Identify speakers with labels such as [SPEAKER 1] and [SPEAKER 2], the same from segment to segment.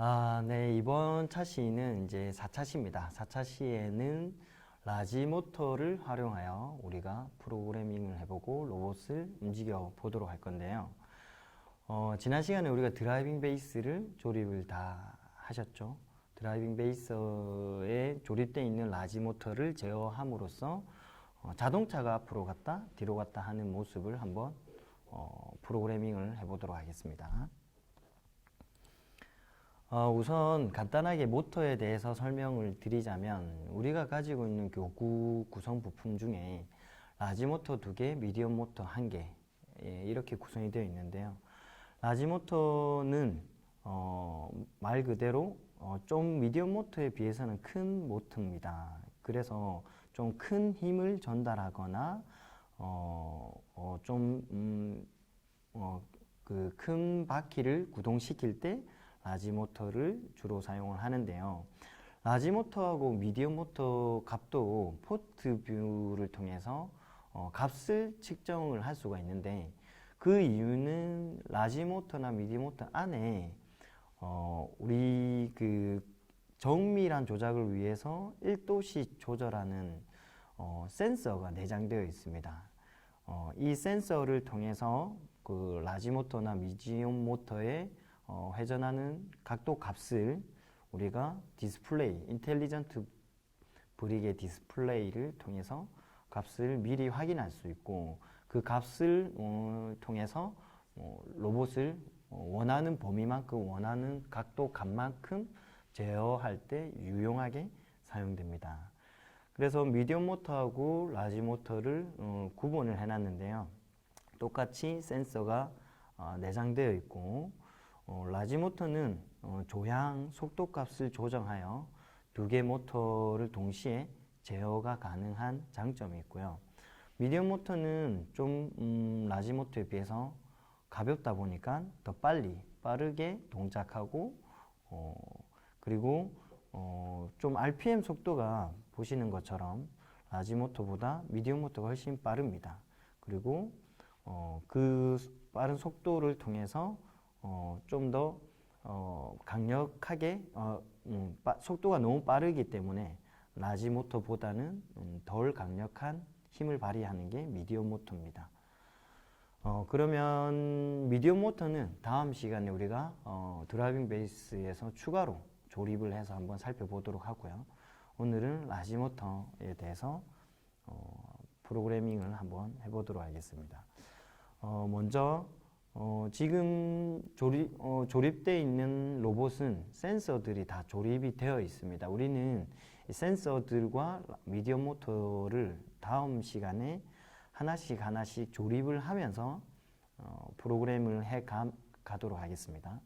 [SPEAKER 1] 아, 네. 이번 차시는 이제 4차 시입니다. 4차 시에는 라지 모터를 활용하여 우리가 프로그래밍을 해보고 로봇을 움직여 보도록 할 건데요. 어, 지난 시간에 우리가 드라이빙 베이스를 조립을 다 하셨죠. 드라이빙 베이스에 조립되어 있는 라지 모터를 제어함으로써 어, 자동차가 앞으로 갔다 뒤로 갔다 하는 모습을 한번 어, 프로그래밍을 해보도록 하겠습니다. 어, 우선 간단하게 모터에 대해서 설명을 드리자면 우리가 가지고 있는 교구 구성 부품 중에 라지 모터 두 개, 미디엄 모터 한 개, 예, 이렇게 구성이 되어 있는데요. 라지 모터는 어, 말 그대로 어, 좀 미디엄 모터에 비해서는 큰 모터입니다. 그래서 좀 큰 힘을 전달하거나 어, 어, 좀 음, 어, 그큰 바퀴를 구동시킬 때 라지 모터를 주로 사용을 하는데요. 라지 모터하고 미디엄 모터 값도 포트 뷰를 통해서 어, 값을 측정을 할 수가 있는데 그 이유는 라지 모터나 미디엄 모터 안에 어, 우리 그 정밀한 조작을 위해서 1도씩 조절하는 어, 센서가 내장되어 있습니다. 어, 이 센서를 통해서 그 라지 모터나 미디엄 모터의 어, 회전하는 각도 값을 우리가 디스플레이, 인텔리전트 브릭의 디스플레이를 통해서 값을 미리 확인할 수 있고 그 값을 어, 통해서 어, 로봇을 어, 원하는 범위만큼 원하는 각도 값만큼 제어할 때 유용하게 사용됩니다. 그래서 미디엄 모터하고 라지 모터를 어, 구분을 해놨는데요. 똑같이 센서가 어, 내장되어 있고 어, 라지 모터는 어, 조향, 속도 값을 조정하여 두 개 모터를 동시에 제어가 가능한 장점이 있고요. 미디엄 모터는 좀 음, 라지 모터에 비해서 가볍다 보니까 더 빨리 빠르게 동작하고 어, 그리고 어, 좀 RPM 속도가 보시는 것처럼 라지 모터보다 미디엄 모터가 훨씬 빠릅니다. 그리고 어, 그 빠른 속도를 통해서 어, 좀더 어, 강력하게 어, 음, 빠- 속도가 너무 빠르기 때문에 라지 모터보다는 음, 덜 강력한 힘을 발휘하는 게 미디엄 모터입니다. 어, 그러면 미디엄 모터는 다음 시간에 우리가 어, 드라이빙 베이스에서 추가로 조립을 해서 한번 살펴보도록 하고요. 오늘은 라지 모터에 대해서 어, 프로그래밍을 한번 해보도록 하겠습니다. 어, 먼저 어, 지금 조립, 어, 조립되어 있는 로봇은 센서들이 다 조립이 되어 있습니다. 우리는 이 센서들과 미디엄 모터를 다음 시간에 하나씩 하나씩 조립을 하면서 어, 프로그램을 해 가, 가도록 하겠습니다.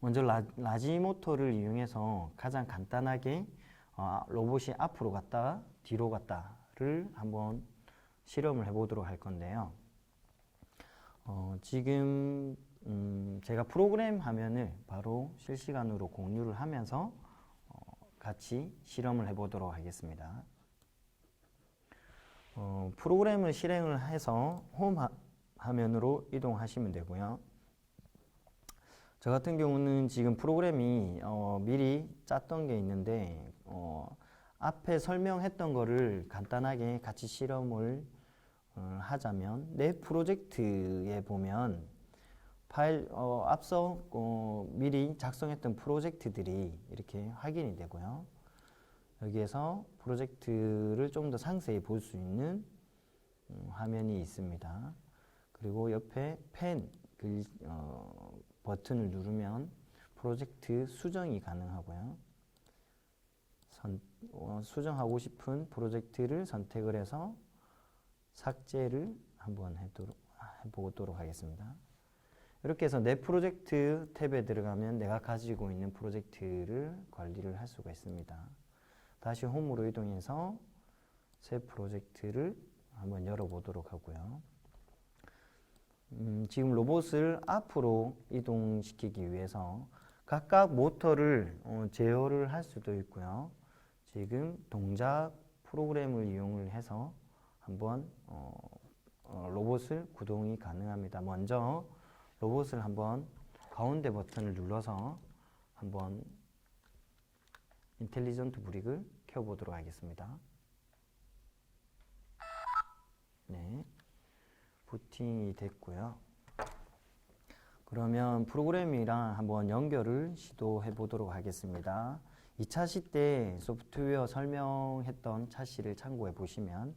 [SPEAKER 1] 먼저 라, 라지 모터를 이용해서 가장 간단하게 어, 로봇이 앞으로 갔다 뒤로 갔다를 한번 실험을 해보도록 할 건데요. 어, 지금 음, 제가 프로그램 화면을 바로 실시간으로 공유를 하면서 어, 같이 실험을 해보도록 하겠습니다. 어, 프로그램을 실행을 해서 홈 화, 화면으로 이동하시면 되고요. 저 같은 경우는 지금 프로그램이 어, 미리 짰던 게 있는데 어, 앞에 설명했던 거를 간단하게 같이 실험을 어, 하자면 내 프로젝트에 보면 파일 어, 앞서 어, 미리 작성했던 프로젝트들이 이렇게 확인이 되고요. 여기에서 프로젝트를 좀 더 상세히 볼 수 있는 음, 화면이 있습니다. 그리고 옆에 펜 글, 어, 버튼을 누르면 프로젝트 수정이 가능하고요. 선, 어, 수정하고 싶은 프로젝트를 선택을 해서 삭제를 한번 해보도록 하겠습니다. 이렇게 해서 내 프로젝트 탭에 들어가면 내가 가지고 있는 프로젝트를 관리를 할 수가 있습니다. 다시 홈으로 이동해서 새 프로젝트를 한번 열어보도록 하고요. 음, 지금 로봇을 앞으로 이동시키기 위해서 각각 모터를 어, 제어를 할 수도 있고요. 지금 동작 프로그램을 이용을 해서 한번 어, 어, 로봇을 구동이 가능합니다. 먼저 로봇을 한번 가운데 버튼을 눌러서 한번 인텔리전트 브릭을 켜보도록 하겠습니다. 네, 부팅이 됐고요. 그러면 프로그램이랑 한번 연결을 시도해 보도록 하겠습니다. 2차 시 때 소프트웨어 설명했던 차시를 참고해 보시면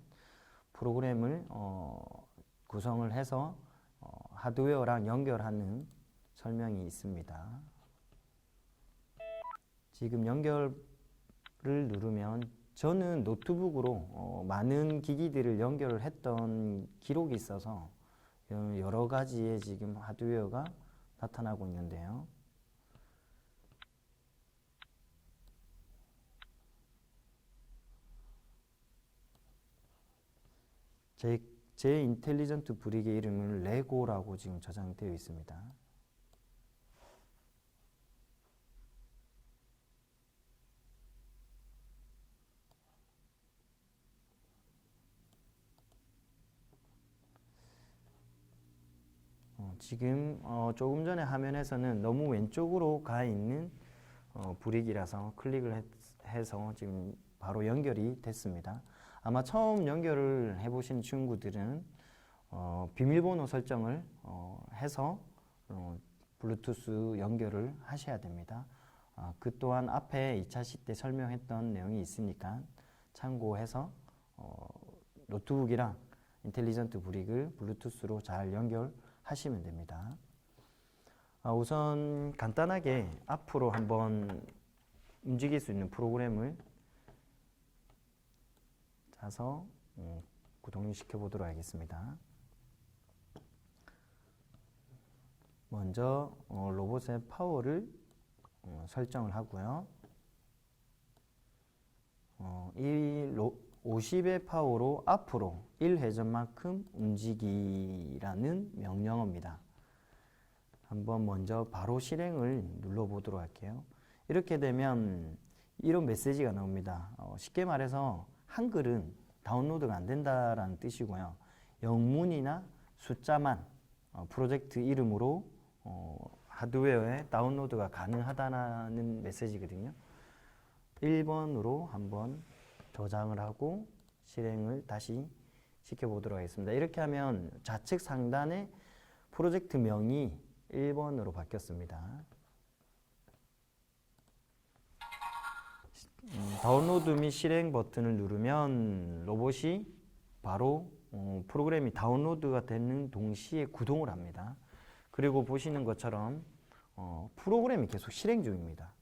[SPEAKER 1] 프로그램을 어, 구성을 해서 어, 하드웨어랑 연결하는 설명이 있습니다. 지금 연결을 누르면 저는 노트북으로 어, 많은 기기들을 연결을 했던 기록이 있어서 여- 여러 가지의 지금 하드웨어가 나타나고 있는데요. 제, 제 인텔리전트 브릭의 이름은 레고라고 지금 저장되어 있습니다. 어, 지금 어, 조금 전에 화면에서는 너무 왼쪽으로 가 있는 어, 브릭이라서 클릭을 했, 해서 지금 바로 연결이 됐습니다. 아마 처음 연결을 해보신 친구들은 어, 비밀번호 설정을 어, 해서 어, 블루투스 연결을 하셔야 됩니다. 아, 그 또한 앞에 2차 시때 설명했던 내용이 있으니까 참고해서 어, 노트북이랑 인텔리전트 브릭을 블루투스로 잘 연결하시면 됩니다. 아, 우선 간단하게 앞으로 한번 움직일 수 있는 프로그램을 짜서 음, 구동을 시켜 보도록 하겠습니다. 먼저 어, 로봇의 파워를 어, 설정을 하고요. 어, 이 로, 50의 파워로 앞으로 1회전만큼 움직이라는 명령어입니다. 한번 먼저 바로 실행을 눌러보도록 할게요. 이렇게 되면 이런 메시지가 나옵니다. 어, 쉽게 말해서 한글은 다운로드가 안 된다라는 뜻이고요. 영문이나 숫자만 어, 프로젝트 이름으로 어, 하드웨어에 다운로드가 가능하다는 메시지거든요. 1번으로 한번 저장을 하고 실행을 다시 시켜보도록 하겠습니다. 이렇게 하면 좌측 상단에 프로젝트 명이 1번으로 바뀌었습니다. 다운로드 및 실행 버튼을 누르면 로봇이 바로 어, 프로그램이 다운로드가 되는 동시에 구동을 합니다. 그리고 보시는 것처럼 어, 프로그램이 계속 실행 중입니다.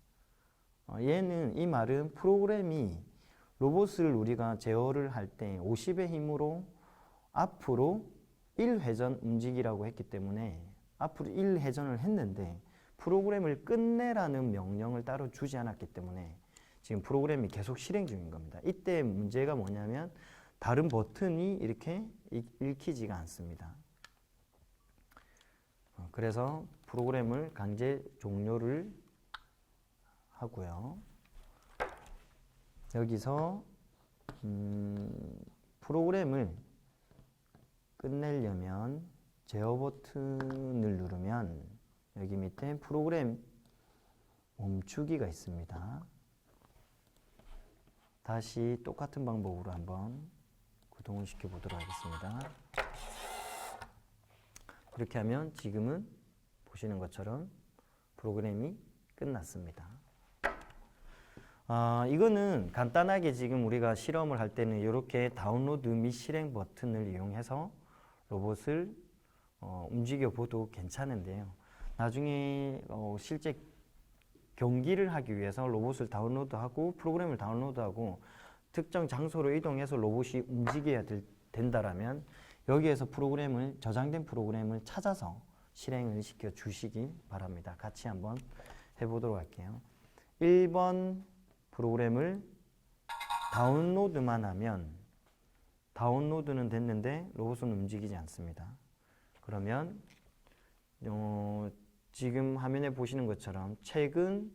[SPEAKER 1] 어, 얘는 이 말은 프로그램이 로봇을 우리가 제어를 할 때 50의 힘으로 앞으로 1회전 움직이라고 했기 때문에 앞으로 1회전을 했는데 프로그램을 끝내라는 명령을 따로 주지 않았기 때문에 지금 프로그램이 계속 실행 중인 겁니다. 이때 문제가 뭐냐면 다른 버튼이 이렇게 읽- 읽히지가 않습니다. 어, 그래서 프로그램을 강제 종료를 하고요. 여기서 음, 프로그램을 끝내려면 제어 버튼을 누르면 여기 밑에 프로그램 멈추기가 있습니다. 다시 똑같은 방법으로 한번 구동을 시켜 보도록 하겠습니다. 이렇게 하면 지금은 보시는 것처럼 프로그램이 끝났습니다. 아, 이거는 간단하게 지금 우리가 실험을 할 때는 이렇게 다운로드 및 실행 버튼을 이용해서 로봇을 어, 움직여 봐도 괜찮은데요. 나중에 어, 실제 경기를 하기 위해서 로봇을 다운로드하고 프로그램을 다운로드하고 특정 장소로 이동해서 로봇이 움직여야 될, 된다라면 여기에서 프로그램을 저장된 프로그램을 찾아서 실행을 시켜 주시기 바랍니다. 같이 한번 해보도록 할게요. 1번 프로그램을 다운로드만 하면 다운로드는 됐는데 로봇은 움직이지 않습니다. 그러면 어, 지금 화면에 보시는 것처럼 최근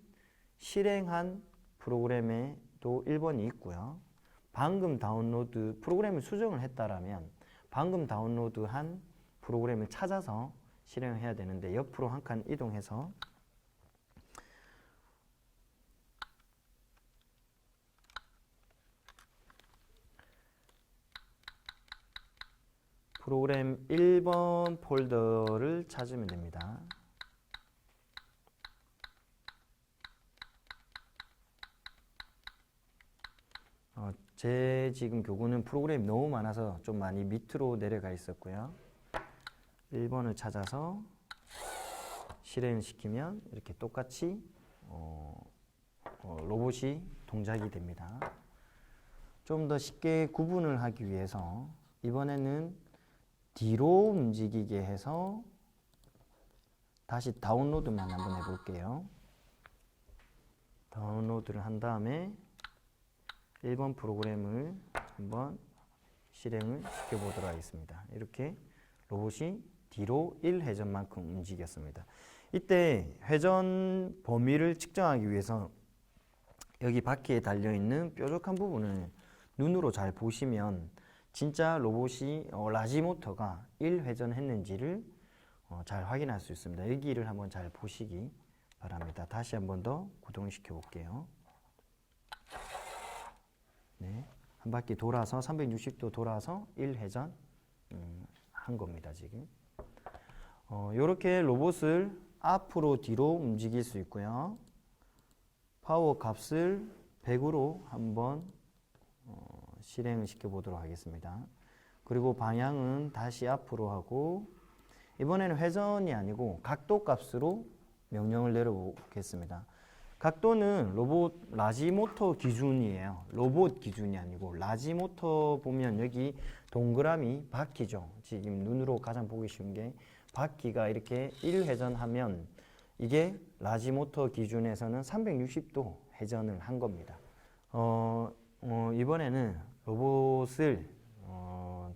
[SPEAKER 1] 실행한 프로그램에도 1번이 있고요. 방금 다운로드 프로그램을 수정을 했다라면 방금 다운로드한 프로그램을 찾아서 실행해야 되는데 옆으로 한 칸 이동해서 프로그램 1번 폴더를 찾으면 됩니다. 어, 제 지금 교구는 프로그램이 너무 많아서 좀 많이 밑으로 내려가 있었고요. 1번을 찾아서 실행시키면 이렇게 똑같이 어, 어, 로봇이 동작이 됩니다. 좀 더 쉽게 구분을 하기 위해서 이번에는 뒤로 움직이게 해서 다시 다운로드만 한번 해볼게요. 다운로드를 한 다음에 1번 프로그램을 한번 실행을 시켜보도록 하겠습니다. 이렇게 로봇이 뒤로 1회전만큼 움직였습니다. 이때 회전 범위를 측정하기 위해서 여기 바퀴에 달려있는 뾰족한 부분을 눈으로 잘 보시면 진짜 로봇이 어, 라지 모터가 1회전 했는지를 어, 잘 확인할 수 있습니다. 여기를 한번 잘 보시기 바랍니다. 다시 한번 더 구동시켜 볼게요. 네, 한 바퀴 돌아서 360도 돌아서 1회전 음, 한 겁니다 지금. 어, 이렇게 로봇을 앞으로 뒤로 움직일 수 있고요. 파워 값을 100으로 한번 어, 실행을 시켜 보도록 하겠습니다. 그리고 방향은 다시 앞으로 하고 이번에는 회전이 아니고 각도 값으로 명령을 내려보겠습니다. 각도는 로봇 라지 모터 기준이에요. 로봇 기준이 아니고 라지 모터 보면 여기 동그라미 바퀴죠. 지금 눈으로 가장 보기 쉬운 게 바퀴가 이렇게 1회전하면 이게 라지 모터 기준에서는 360도 회전을 한 겁니다. 어, 어, 이번에는 로봇을 어,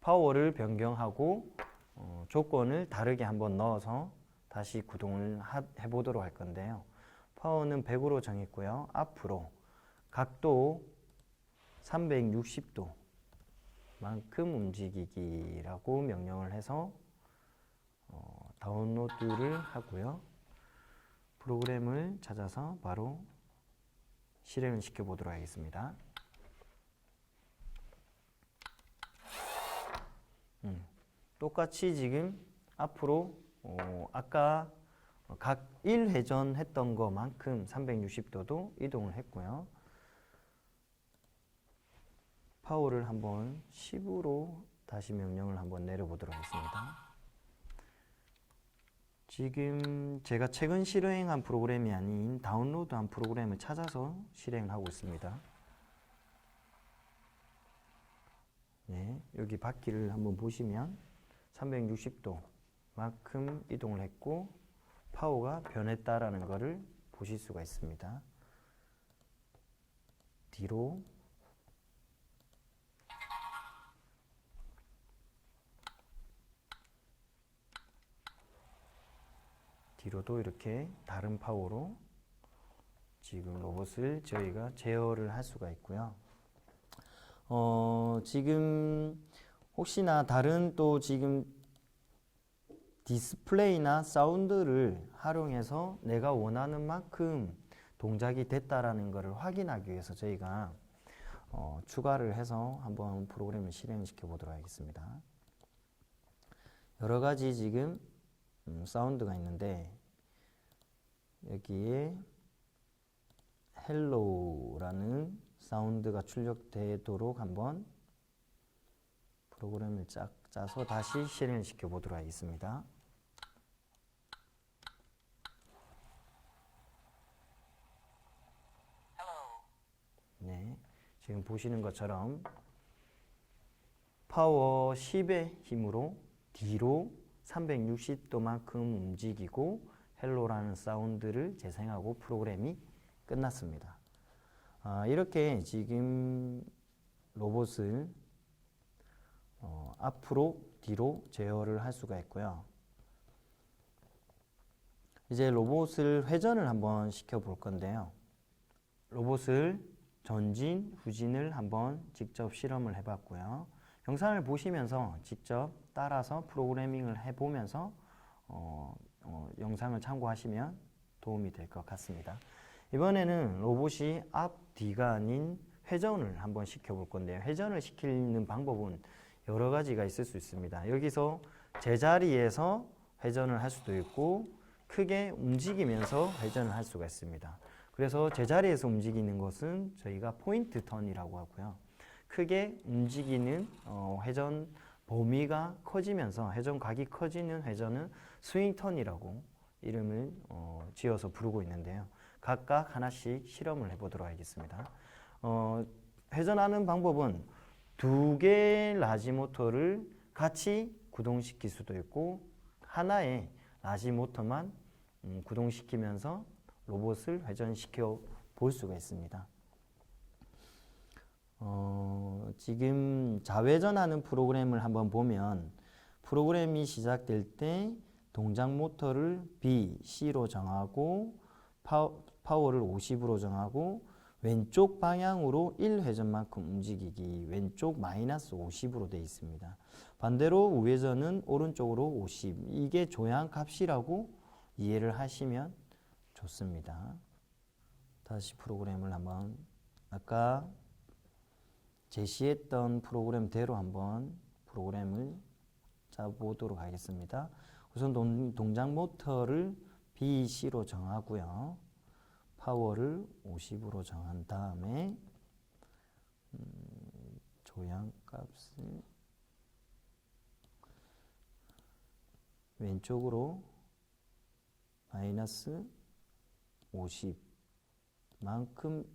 [SPEAKER 1] 파워를 변경하고 어, 조건을 다르게 한번 넣어서 다시 구동을 하, 해보도록 할 건데요. 파워는 100으로 정했고요. 앞으로 각도 360도 만큼 움직이기라고 명령을 해서 어, 다운로드를 하고요. 프로그램을 찾아서 바로 실행을 시켜 보도록 하겠습니다. 음, 똑같이 지금 앞으로 어, 아까 각 1회전 했던 것만큼 360도도 이동을 했고요. 파워를 한번 10으로 다시 명령을 한번 내려보도록 하겠습니다. 지금 제가 최근 실행한 프로그램이 아닌 다운로드한 프로그램을 찾아서 실행하고 있습니다. 네, 여기 바퀴를 한번 보시면 360도만큼 이동을 했고 파워가 변했다라는 것을 보실 수가 있습니다. 뒤로 뒤로도 이렇게 다른 파워로 지금 로봇을 저희가 제어를 할 수가 있고요. 어, 지금 혹시나 다른 또 지금 디스플레이나 사운드를 활용해서 내가 원하는 만큼 동작이 됐다라는 것을 확인하기 위해서 저희가 어, 추가를 해서 한번 프로그램을 실행시켜 보도록 하겠습니다. 여러 가지 지금 음, 사운드가 있는데 여기에 헬로우라는 사운드가 출력되도록 한번 프로그램을 짜, 짜서 다시 실행을 시켜 보도록 하겠습니다. 네, 지금 보시는 것처럼 파워 10의 힘으로 뒤로 360도만큼 움직이고 헬로라는 사운드를 재생하고 프로그램이 끝났습니다. 아, 이렇게 지금 로봇을 어, 앞으로 뒤로 제어를 할 수가 있고요. 이제 로봇을 회전을 한번 시켜 볼 건데요. 로봇을 전진, 후진을 한번 직접 실험을 해 봤고요. 영상을 보시면서 직접 따라서 프로그래밍을 해 보면서 어, 어, 영상을 참고하시면 도움이 될 것 같습니다. 이번에는 로봇이 앞, 뒤가 아닌 회전을 한번 시켜 볼 건데요. 회전을 시키는 방법은 여러 가지가 있을 수 있습니다. 여기서 제자리에서 회전을 할 수도 있고 크게 움직이면서 회전을 할 수가 있습니다. 그래서 제자리에서 움직이는 것은 저희가 포인트 턴이라고 하고요. 크게 움직이는 어, 회전 범위가 커지면서 회전 각이 커지는 회전은 스윙 턴이라고 이름을 어, 지어서 부르고 있는데요. 각각 하나씩 실험을 해보도록 하겠습니다. 어, 회전하는 방법은 두 개의 라지 모터를 같이 구동시킬 수도 있고 하나의 라지 모터만 음, 구동시키면서 로봇을 회전시켜 볼 수가 있습니다. 어, 지금 자회전하는 프로그램을 한번 보면 프로그램이 시작될 때 동작 모터를 B, C로 정하고 파워, 파워를 50으로 정하고 왼쪽 방향으로 1회전만큼 움직이기 왼쪽 마이너스 50으로 되어 있습니다. 반대로 우회전은 오른쪽으로 50 이게 조향 값이라고 이해를 하시면 좋습니다. 다시 프로그램을 한번 아까 제시했던 프로그램대로 한번 프로그램을 짜보도록 하겠습니다. 우선 동, 동작 모터를 BC로 정하고요. 파워를 50으로 정한 다음에 음, 조향 값을 왼쪽으로 마이너스 50만큼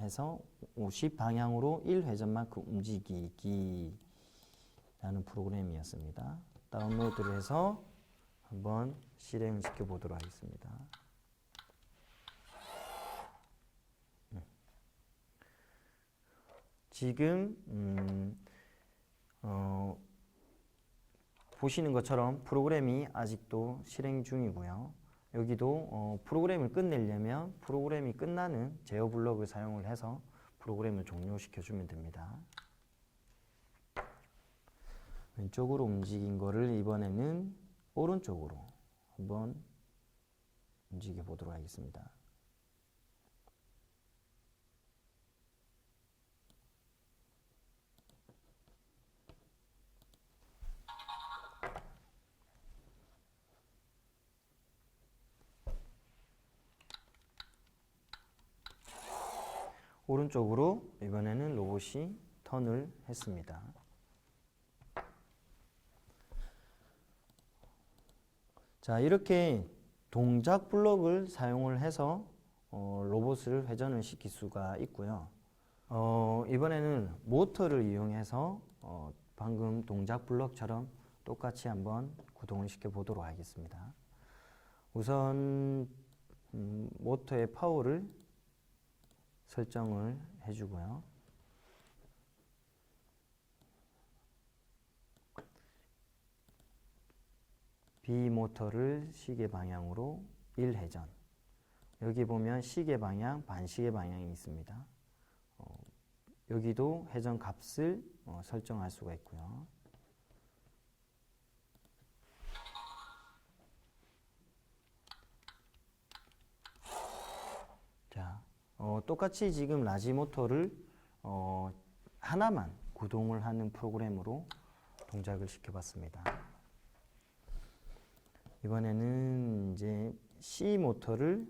[SPEAKER 1] 해서 50 방향으로 1회전만큼 움직이기 라는 프로그램이었습니다. 다운로드를 해서 한번 실행을 시켜 보도록 하겠습니다. 음. 지금 음, 어, 보시는 것처럼 프로그램이 아직도 실행 중이고요. 여기도 어, 프로그램을 끝내려면 프로그램이 끝나는 제어 블럭을 사용을 해서 프로그램을 종료시켜 주면 됩니다. 왼쪽으로 움직인 거를 이번에는 오른쪽으로 한번 움직여 보도록 하겠습니다. 오른쪽으로 이번에는 로봇이 턴을 했습니다. 자, 이렇게 동작 블록을 사용을 해서 어, 로봇을 회전을 시킬 수가 있고요. 어, 이번에는 모터를 이용해서 어, 방금 동작 블록처럼 똑같이 한번 구동을 시켜 보도록 하겠습니다. 우선 음, 모터의 파워를 설정을 해주고요. B 모터를 시계 방향으로 1회전. 여기 보면 시계 방향, 반시계 방향이 있습니다. 어, 여기도 회전 값을 어, 설정할 수가 있고요. 자, 어, 똑같이 지금 라지 모터를 어, 하나만 구동을 하는 프로그램으로 동작을 시켜봤습니다. 이번에는 이제 C 모터를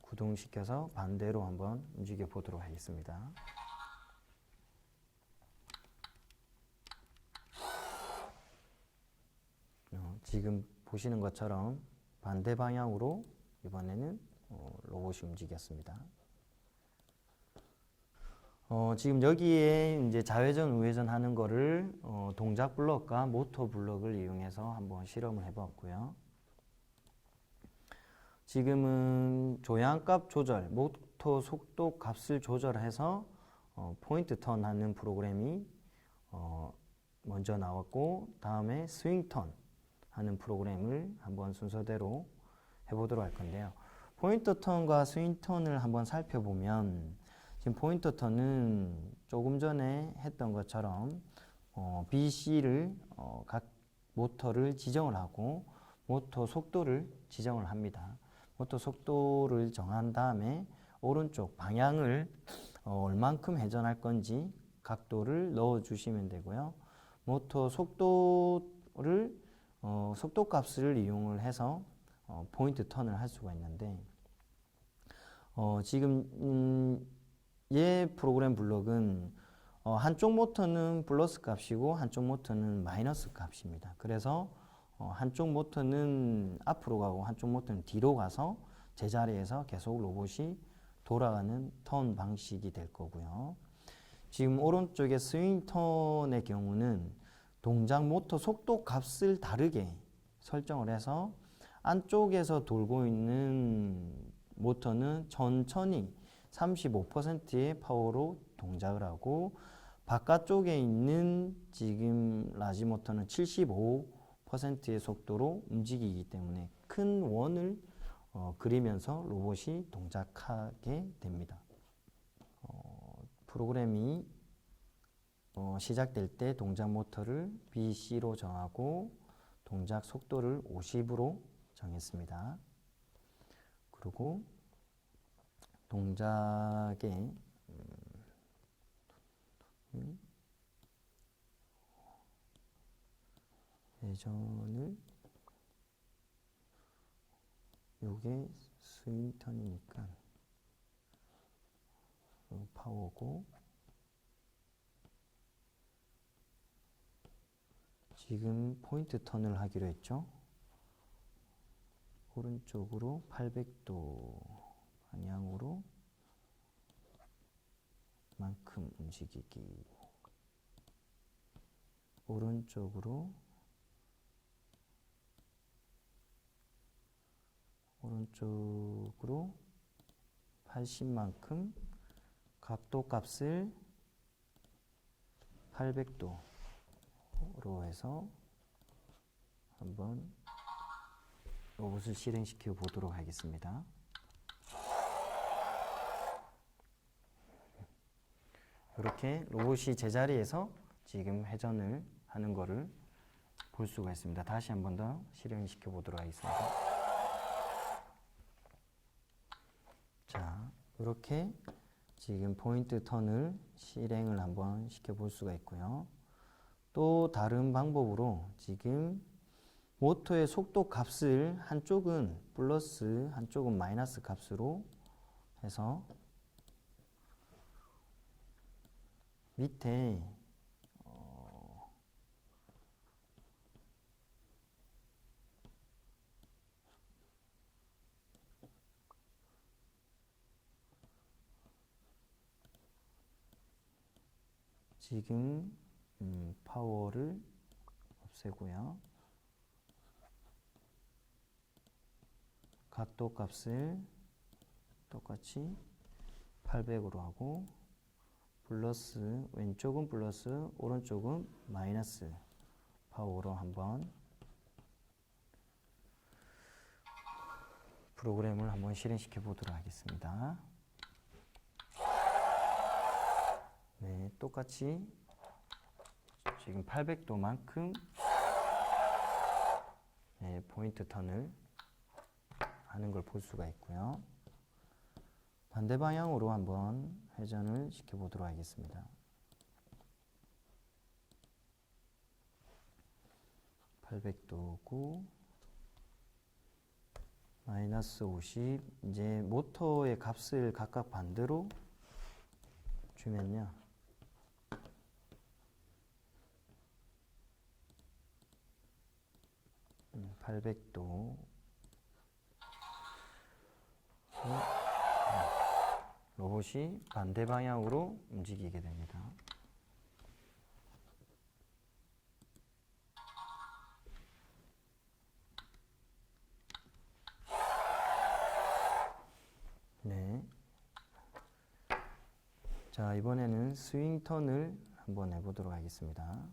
[SPEAKER 1] 구동시켜서 반대로 한번 움직여 보도록 하겠습니다. 어, 지금 보시는 것처럼 반대 방향으로 이번에는 어, 로봇이 움직였습니다. 어, 지금 여기에 이제 좌회전, 우회전 하는 거를 어, 동작 블럭과 모터 블럭을 이용해서 한번 실험을 해봤고요. 지금은 조향값 조절, 모터 속도 값을 조절해서 어, 포인트 턴 하는 프로그램이 어, 먼저 나왔고, 다음에 스윙 턴 하는 프로그램을 한번 순서대로 해보도록 할 건데요. 포인트 턴과 스윙 턴을 한번 살펴보면 지금 포인터 턴은 조금 전에 했던 것처럼 어, BC를 어, 각 모터를 지정을 하고 모터 속도를 지정을 합니다. 모터 속도를 정한 다음에 오른쪽 방향을 어, 얼만큼 회전할 건지 각도를 넣어 주시면 되고요. 모터 속도를 어, 속도 값을 이용을 해서 어, 포인트 턴을 할 수가 있는데 어, 지금 음, 얘 프로그램 블록은 어, 한쪽 모터는 플러스 값이고 한쪽 모터는 마이너스 값입니다. 그래서 어, 한쪽 모터는 앞으로 가고 한쪽 모터는 뒤로 가서 제자리에서 계속 로봇이 돌아가는 턴 방식이 될 거고요. 지금 오른쪽에 스윙 턴의 경우는 동작 모터 속도 값을 다르게 설정을 해서 안쪽에서 돌고 있는 모터는 천천히 35%의 파워로 동작을 하고 바깥쪽에 있는 지금 라지 모터는 75%의 속도로 움직이기 때문에 큰 원을 어, 그리면서 로봇이 동작하게 됩니다. 어, 프로그램이 어, 시작될 때 동작 모터를 BC로 정하고 동작 속도를 50으로 정했습니다. 그리고 동작의 음, 회전을 요게 스윙 턴이니까 요 파워고 지금 포인트 턴을 하기로 했죠. 오른쪽으로 800도 방향으로 만큼 움직이기. 오른쪽으로 오른쪽으로 80만큼 각도 값을 800도로 해서 한번 로봇을 실행시켜 보도록 하겠습니다. 이렇게 로봇이 제자리에서 지금 회전을 하는 거를 볼 수가 있습니다. 다시 한 번 더 실행시켜 보도록 하겠습니다. 자, 이렇게 지금 포인트 턴을 실행을 한번 시켜 볼 수가 있고요. 또 다른 방법으로 지금 모터의 속도 값을 한쪽은 플러스, 한쪽은 마이너스 값으로 해서 밑에 어, 지금 음, 파워를 없애고요. 각도 값을 똑같이 800으로 하고 플러스 왼쪽은 플러스 오른쪽은 마이너스 파워로 한번 프로그램을 한번 실행시켜 보도록 하겠습니다. 네, 똑같이 지금 800도만큼 네, 포인트 턴을 하는 걸 볼 수가 있고요. 반대 방향으로 한번 회전을 시켜 보도록 하겠습니다. 800도고 마이너스 50 이제 모터의 값을 각각 반대로 주면요. 음, 800도 로봇이 반대 방향으로 움직이게 됩니다. 네. 자, 이번에는 스윙 턴을 한번 해보도록 하겠습니다.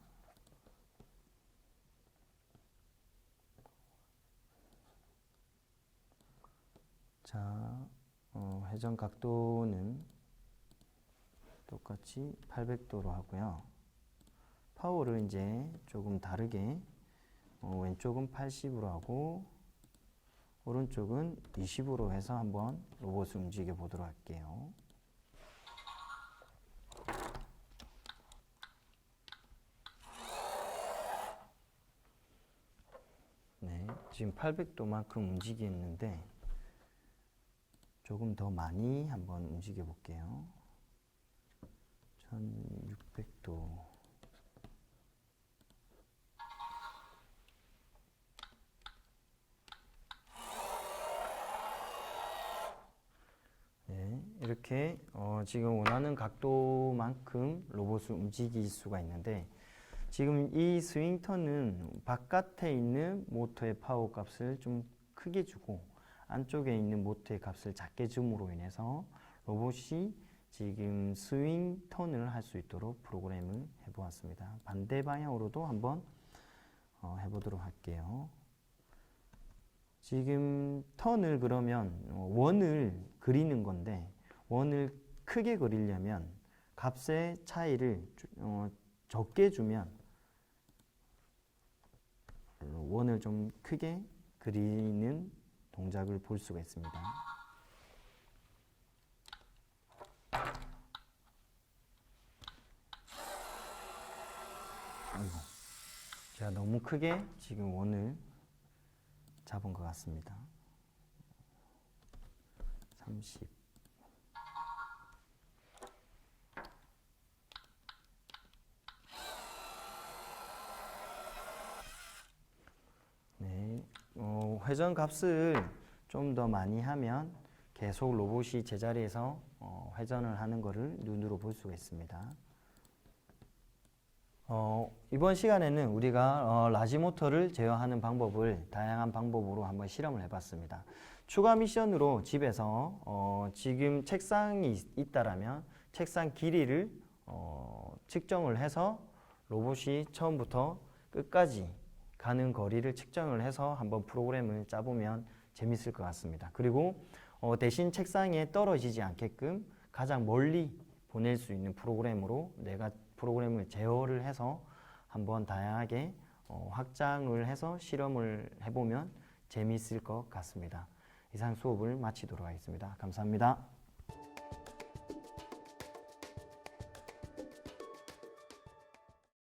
[SPEAKER 1] 자, 어, 회전 각도는 똑같이 800도로 하고요. 파워를 이제 조금 다르게 어, 왼쪽은 80으로 하고 오른쪽은 20으로 해서 한번 로봇을 움직여 보도록 할게요. 네, 지금 800도만큼 움직이는데 조금 더 많이 한번 움직여 볼게요. 1600도. 네, 이렇게 어, 지금 원하는 각도만큼 로봇을 움직일 수가 있는데 지금 이 스윙턴은 바깥에 있는 모터의 파워 값을 좀 크게 주고 안쪽에 있는 모터의 값을 작게 줌으로 인해서 로봇이 지금 스윙 턴을 할 수 있도록 프로그램을 해보았습니다. 반대 방향으로도 한번 어, 해보도록 할게요. 지금 턴을 그러면 어, 원을 그리는 건데 원을 크게 그리려면 값의 차이를 주- 어, 적게 주면 원을 좀 크게 그리는 동작을 볼 수가 있습니다. 아이고, 제가 너무 크게 지금 원을 잡은 것 같습니다. 30. 네, 어, 회전 값을 좀 더 많이 하면 계속 로봇이 제자리에서 어, 회전을 하는 것을 눈으로 볼 수가 있습니다. 어, 이번 시간에는 우리가 어, 라지 모터를 제어하는 방법을 다양한 방법으로 한번 실험을 해봤습니다. 추가 미션으로 집에서 어, 지금 책상이 있- 있다라면 책상 길이를 어, 측정을 해서 로봇이 처음부터 끝까지 가는 거리를 측정을 해서 한번 프로그램을 짜보면 재밌을 것 같습니다. 그리고 어, 대신 책상에 떨어지지 않게끔 가장 멀리 보낼 수 있는 프로그램으로 내가 프로그램을 제어를 해서 한번 다양하게 어, 확장을 해서 실험을 해보면 재미있을 것 같습니다. 이상 수업을 마치도록 하겠습니다. 감사합니다.